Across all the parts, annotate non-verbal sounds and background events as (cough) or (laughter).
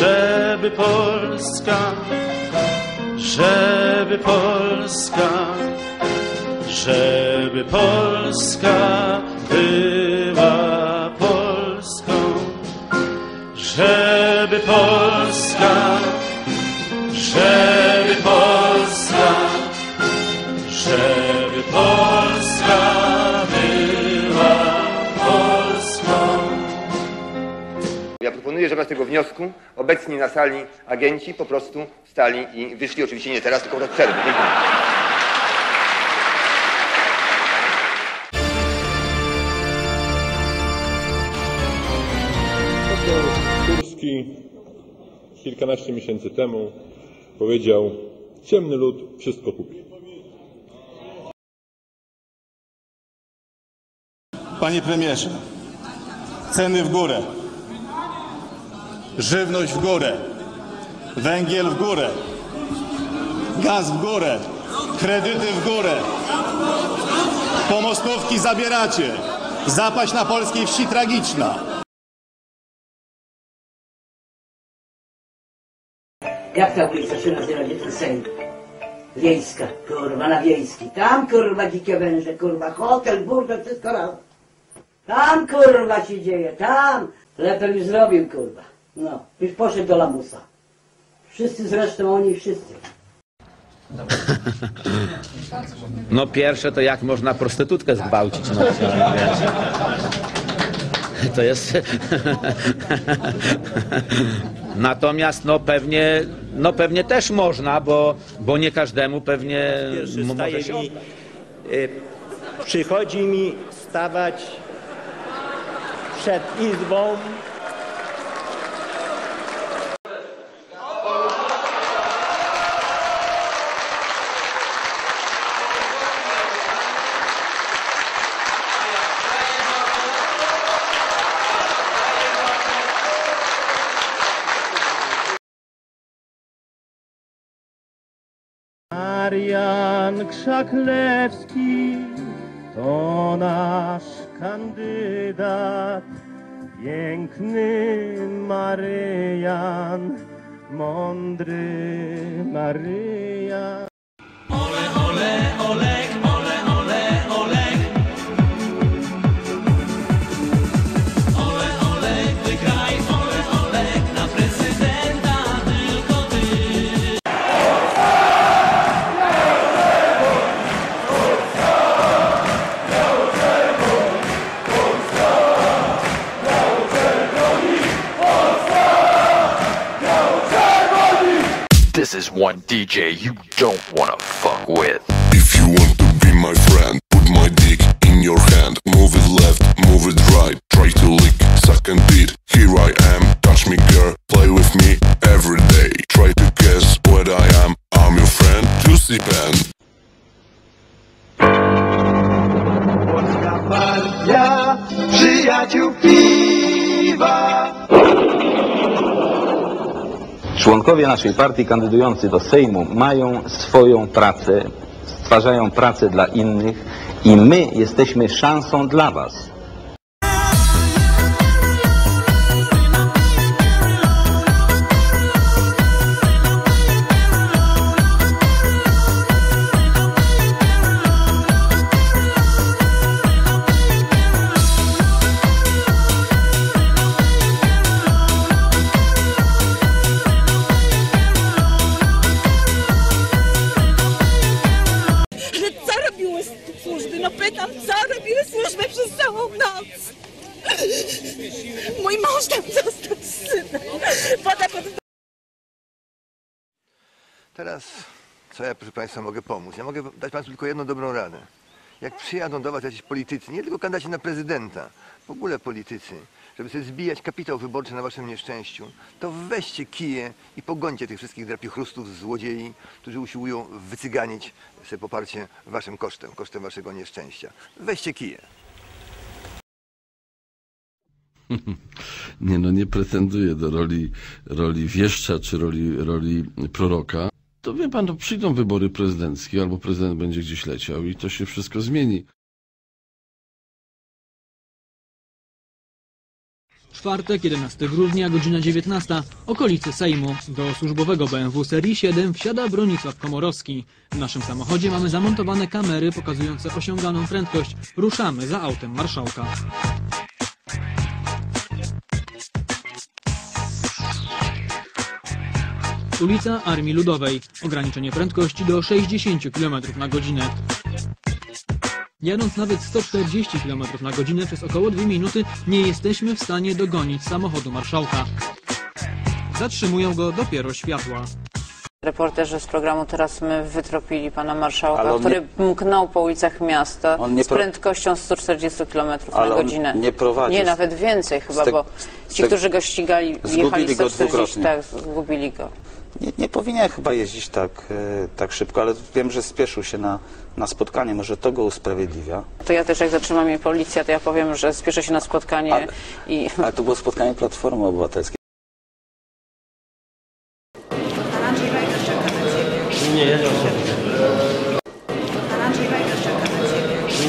żeby Polska, żeby Polska, żeby Polska była Polską, żeby Polska, żeby Z tego wniosku obecni na sali agenci po prostu stali i wyszli, oczywiście nie teraz, tylko w przerwy. Dziękuję. Kurski kilkanaście miesięcy temu powiedział ciemny lud wszystko kupi. Panie premierze, ceny w górę, żywność w górę, węgiel w górę, gaz w górę, kredyty w górę, pomostówki zabieracie, zapaść na polskiej wsi tragiczna. Jak ta ulica się nazywa, gdzie ten Sejm? Wiejska, kurwa, na wiejski. Tam, kurwa, dzikie węże, kurwa, hotel, burdel, wszystko razem. Tam, kurwa, się dzieje, tam. Lepiej zrobił, kurwa. No, już poszedł do lamusa. Wszyscy zresztą, oni wszyscy. No pierwsze to jak można prostytutkę zgwałcić. No. To jest... Natomiast no pewnie, no pewnie też można, bo, bo nie każdemu pewnie może się mi, y, przychodzi mi stawać przed izbą Marian Krzaklewski to nasz kandydat, piękny Maryjan, mądry Maryjan. This is one DJ you don't wanna fuck with. If you want to be my friend, put my dick in your hand. Move it left, move it right. Try to lick, suck and eat. Here I am, touch me, girl. Play with me every day. Try to guess what I am. I'm your friend, Juicy Pen. Ja, przyjaciół piwa. Członkowie naszej partii kandydujący do Sejmu mają swoją pracę, stwarzają pracę dla innych i my jesteśmy szansą dla Was. Służby przez całą noc? Mój mąż tam został z synem. Pod Teraz, co ja, proszę Państwa, mogę pomóc? Ja mogę dać Państwu tylko jedną dobrą radę. Jak przyjadą do Was jacyś politycy, nie tylko kandydaci na prezydenta, w ogóle politycy, żeby sobie zbijać kapitał wyborczy na Waszym nieszczęściu, to weźcie kije i pogońcie tych wszystkich drapieochrustów, złodziei, którzy usiłują wycyganić sobie poparcie Waszym kosztem, kosztem Waszego nieszczęścia. Weźcie kije. Nie no, nie pretenduję do roli, roli wieszcza czy roli, roli proroka. To wie pan, to przyjdą wybory prezydenckie, albo prezydent będzie gdzieś leciał i to się wszystko zmieni. Czwartek, 11 grudnia, godzina 19. Okolice Sejmu. Do służbowego BMW serii 7 wsiada Bronisław Komorowski. W naszym samochodzie mamy zamontowane kamery pokazujące osiąganą prędkość. Ruszamy za autem marszałka. Ulica Armii Ludowej. Ograniczenie prędkości do 60 km na godzinę. Jadąc nawet 140 km na godzinę przez około 2 minuty nie jesteśmy w stanie dogonić samochodu marszałka. Zatrzymują go dopiero światła. Reporterzy z programu Teraz My wytropili pana marszałka, on który mknął po ulicach miasta On nie z pro- prędkością 140 km na Ale on godzinę. nie prowadził. Nie, nawet więcej chyba, te- bo z ci, te- którzy go ścigali, Zgubili jechali go 140, dwukrotnie. tak, zgubili go. Nie, nie powinien chyba jeździć tak, e, tak szybko, ale wiem, że spieszył się na, na spotkanie. Może to go usprawiedliwia. To ja też jak zatrzyma mnie policja, to ja powiem, że spieszę się na spotkanie Ale- i... Ale to było spotkanie Platformy Obywatelskiej. Nie jedział sobie.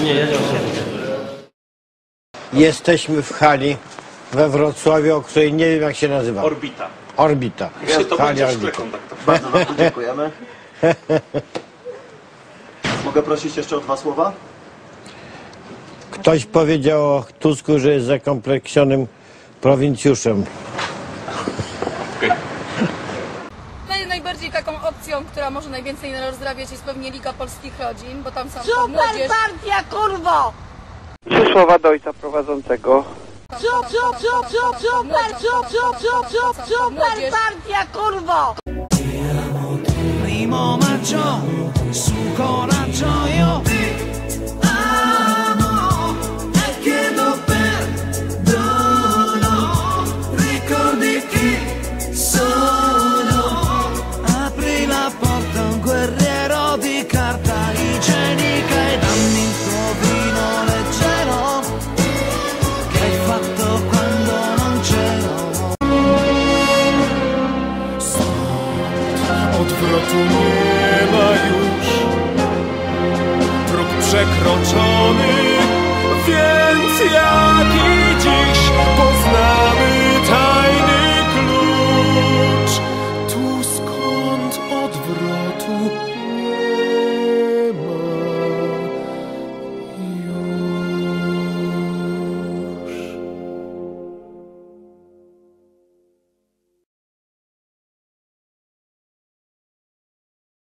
Nie jedział sobie. Jesteśmy w hali we Wrocławiu, o której nie wiem jak się nazywa. Orbita. Orbita. Jeśli to będzie w Orbita. szkle kontaktowe. Bardzo dziękujemy. (laughs) Mogę prosić jeszcze o dwa słowa? Ktoś powiedział o Tusku, że jest zakompleksionym prowincjuszem. (laughs) Naj, najbardziej taką opcją, która może najwięcej rozrabiać jest pewnie Liga Polskich Rodzin, bo tam są Super młodzież. partia, kurwo! Trzy słowa do ojca prowadzącego. Super, super, super, super partia, kurwo! Primo maggio su coraggio kroczony